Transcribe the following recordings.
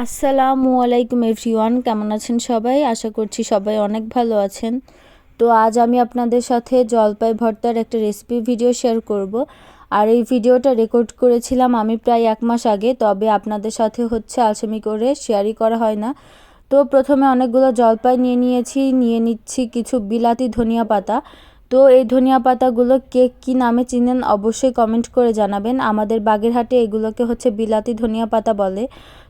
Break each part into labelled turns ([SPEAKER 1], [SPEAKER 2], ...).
[SPEAKER 1] আসসালামু আলাইকুম এভরিওয়ান, কেমন আছেন সবাই? আশা করছি সবাই অনেক ভালো আছেন। তো আজ আমি আপনাদের সাথে জলপাই ভর্তার একটা রেসিপি ভিডিও শেয়ার করব। আর এই ভিডিওটা রেকর্ড করেছিলাম আমি প্রায় এক মাস আগে, তবে আপনাদের সাথে হচ্ছে আলসেমি করে শেয়ারই করা হয় না। তো প্রথমে অনেকগুলো জলপাই নিয়ে নিয়েছি, নিয়ে নিচ্ছি কিছু বিলাতি ধনিয়া পাতা। তো এই ধনিয়া পাতাগুলো কে কী নামে চিনেন অবশ্যই কমেন্ট করে জানাবেন। আমাদের বাগেরহাটে এগুলোকে হচ্ছে বিলাতি ধনিয়া পাতা বলে।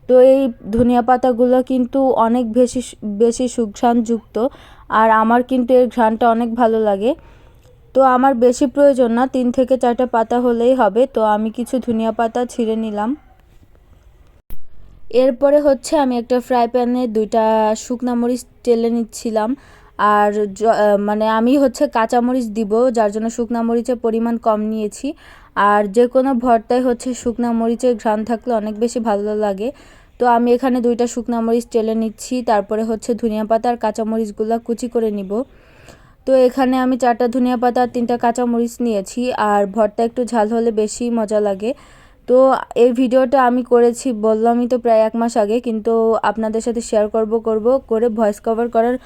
[SPEAKER 1] তো এই ধনিয়া পাতাগুলো কিন্তু অনেক বেশি বেশি সুঘ্রাণযুক্ত আর আমার কিন্তু এর ঘ্রাণটা অনেক ভালো লাগে। তো আমার বেশি প্রয়োজন না, তিন থেকে চারটা পাতা হলেই হবে। তো আমি কিছু ধনিয়া পাতা ছিঁড়ে নিলাম। এরপরে হচ্ছে আমি একটা ফ্রাই প্যানে দুইটা শুকনা মরিচ তেলে নিচ্ছিলাম। আর মানে আমি হচ্ছে কাঁচামরিচ দিব, যার জন্য শুকনা মরিচের পরিমাণ কম নিয়েছি। আর যে কোনো ভর্তায় হচ্ছে শুকনা মরিচের ঘ্রাণ থাকলে অনেক বেশি ভালো লাগে। তো আমি এখানে দুইটা শুকনা মরিচ টেলে নিচ্ছি, তারপরে হচ্ছে ধনিয়া পাতা আর কাঁচামরিচগুলো কুচি করে নিব। তো এখানে আমি চারটা ধনিয়া পাতা আর তিনটা কাঁচামরিচ নিয়েছি, আর ভর্তা একটু ঝাল হলে বেশি মজা লাগে। তো এই ভিডিওটা আমি করেছি, বললামই তো প্রায় এক মাস আগে, কিন্তু আপনাদের সাথে শেয়ার করব করব, করে ভয়েস কভার করার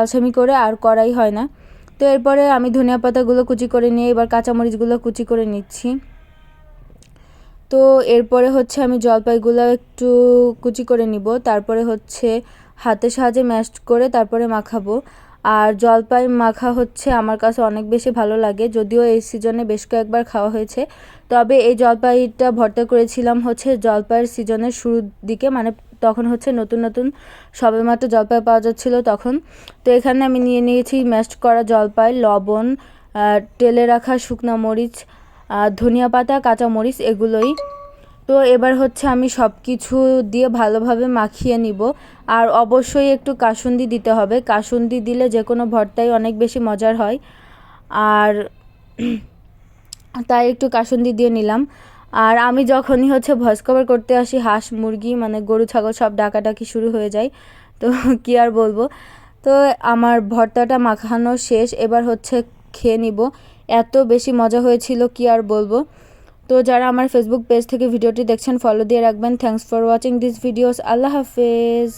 [SPEAKER 1] আসামি করে আর করাই হয় না। তো এরপরে আমি ধনিয়া পাতাগুলো কুচি করে নিয়ে, এবার কাঁচামরিচগুলো কুচি করে নিচ্ছি। তো এরপরে হচ্ছে আমি জলপাইগুলো একটু কুচি করে নিব, তারপরে হচ্ছে হাতের সাহায্যে ম্যাশ করে তারপরে মাখাবো। আর জলপাই মাখা হচ্ছে আমার কাছে অনেক বেশি ভালো লাগে, যদিও এই সিজনে বেশ কয়েকবার খাওয়া হয়েছে। তবে এই জলপাইটা ভর্তা করেছিলাম হচ্ছে জলপাইয়ের সিজনের শুরুর দিকে মানে তখন হচ্ছে নতুন নতুন সবেমাত্র জলপাই পাওয়া যাচ্ছিল তখন। তো এখানে আমি নিয়ে নিয়েছি ম্যাশ করা জলপাই, লবণ তেলে রাখা শুকনো মরিচ ধনিয়া পাতা, কাঁচা মরিচ, এগুলোই। তো এবার হচ্ছে আমি সব কিছু দিয়ে ভালোভাবে মাখিয়ে নিব। আর অবশ্যই একটু কাসুন্দি দিতে হবে। কাসুন্দি দিলে যে কোনো ভর্তাই অনেক বেশি মজার হয়। আর তাই একটু কাসুন্দি দিয়ে নিলাম। আর আমি যখনই হচ্ছে ভয়েস কভার করতে আসি, হাঁস, মুরগি মানে গরু, ছাগল সব ডাকাডাকি শুরু হয়ে যায়। তো কি আর বলব? তো আমার ভর্তাটা মাখানো শেষ। এবার হচ্ছে খেয়ে নিব। এত বেশি মজা হয়েছিল, কি আর বলব? তো যারা আমার ফেসবুক পেজ থেকে ভিডিওটি দেখছেন ফলো দিয়ে রাখবেন। Thanks for watching this videos আল্লাহ হাফেজ।